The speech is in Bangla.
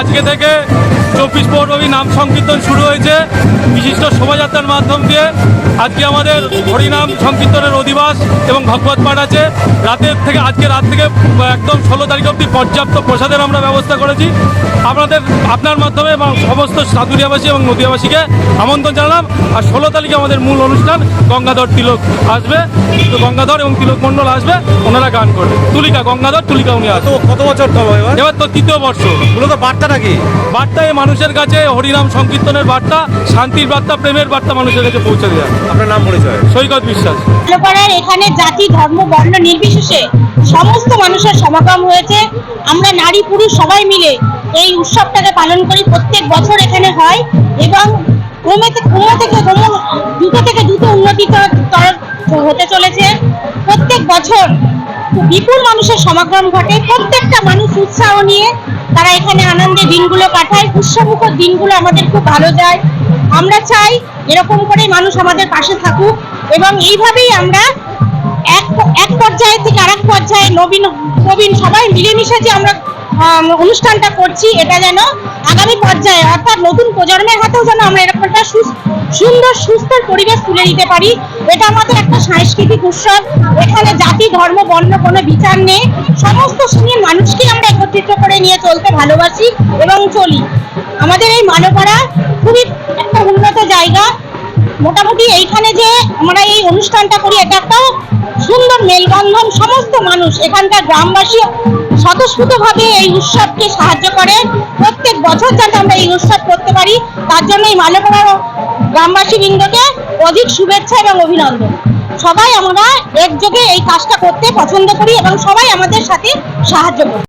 আজকে থেকে চব্বিশ পৌরবী নাম সংকীর্তন শুরু হয়েছে। বিশিষ্ট শোভাযাত্রার মাধ্যম দিয়ে আজকে আমাদের হরিনাম সংকীর্তনের অধিবাস এবং ভগবত পাঠ আছে। রাতের থেকে আজকে রাত থেকে একদম ষোলো তারিখ অবধি পর্যাপ্ত প্রসাদের আমরা ব্যবস্থা করেছি। আপনাদের আপনার মাধ্যমে এবং সমস্ত সাধুরিয়াবাসী এবং নদিয়াবাসীকে আমন্ত্রণ জানালাম। আর ষোলো তারিখে আমাদের মূল অনুষ্ঠান গঙ্গাধর তিলক আসবে। তো গঙ্গাধর এবং তিলক মণ্ডল আসবে ওনারা গান করবে। তুলিকা গঙ্গাধর তুলিকা উনি আসবে। কত বছর এবার? তো তৃতীয় বর্ষ। মূলত বার্তাটা কি? বার্তা এই মানুষের কাছে হরিনাম সংকীর্তনের বার্তা শান্তির বার্তা প্রেমের বার্তা মানুষের কাছে পৌঁছে দেওয়া আপনার নাম পরিচয়? সৈকত বিশ্বাস। এখানে জাতি ধর্ম বর্ণ নির্বিশেষে সমস্ত মানুষের সমাগম হয়েছে। আমরা নারী পুরুষ সবাই মিলে এই উৎসবটাকে পালন করি। প্রত্যেক বছর এখানে হয় এবং ক্রমে ক্রম থেকে ক্রম দ্রুত থেকে দ্রুত উন্নতি হতে চলেছে। প্রত্যেক বছর বিপুল মানুষের সমাগম ঘটে। প্রত্যেকটা মানুষ উৎসাহ নিয়ে তারা এখানে আনন্দে দিনগুলো কাটায়। উৎসবমুখর দিনগুলো আমাদের খুব ভালো যায়। আমরা চাই এরকম করে মানুষ আমাদের পাশে থাকুক এবং এইভাবেই আমরা এক এক পর্যায়ে থেকে আরেক পর্যায়ে নবীন নবীন সবাই মিলেমিশে যে আমরা আম, অনুষ্ঠানটা করছি, এটা যেন আগামী পর্যায়ে, অর্থাৎ নতুন প্রজন্মের হাতেও যেন আমরা এরকম একটা সুন্দর সুস্থ পরিবেশ তুলে দিতে পারি। এটা আমাদের একটা সাংস্কৃতিক উৎসব। এখানে জাতি, ধর্ম, বর্ণ কোনো বিচার নেই। সমস্ত শ্রেণির মানুষকে আমরা একত্রিত করে নিয়ে চলতে ভালোবাসি এবং চলি। আমাদের এই মানপাড়া খুবই একটা উন্নত জায়গা। মোটামুটি এইখানে যে আমরা এই অনুষ্ঠানটা করি, এটা একটা সুন্দর মেলবন্ধন, সমস্ত মানুষ এখানকার গ্রামবাসী স্বতঃস্ফূর্তভাবে এই উৎসবকে সাহায্য করে। প্রত্যেক বছর যাতে আমরা এই উৎসব করতে পারি, তার জন্য এই মালেপাড়ার গ্রামবাসী বৃন্দকে অধিক শুভেচ্ছা এবং অভিনন্দন। সবাই আমরা একযোগে এই কাজটা করতে পছন্দ করি এবং সবাই আমাদের সাথে সাহায্য করি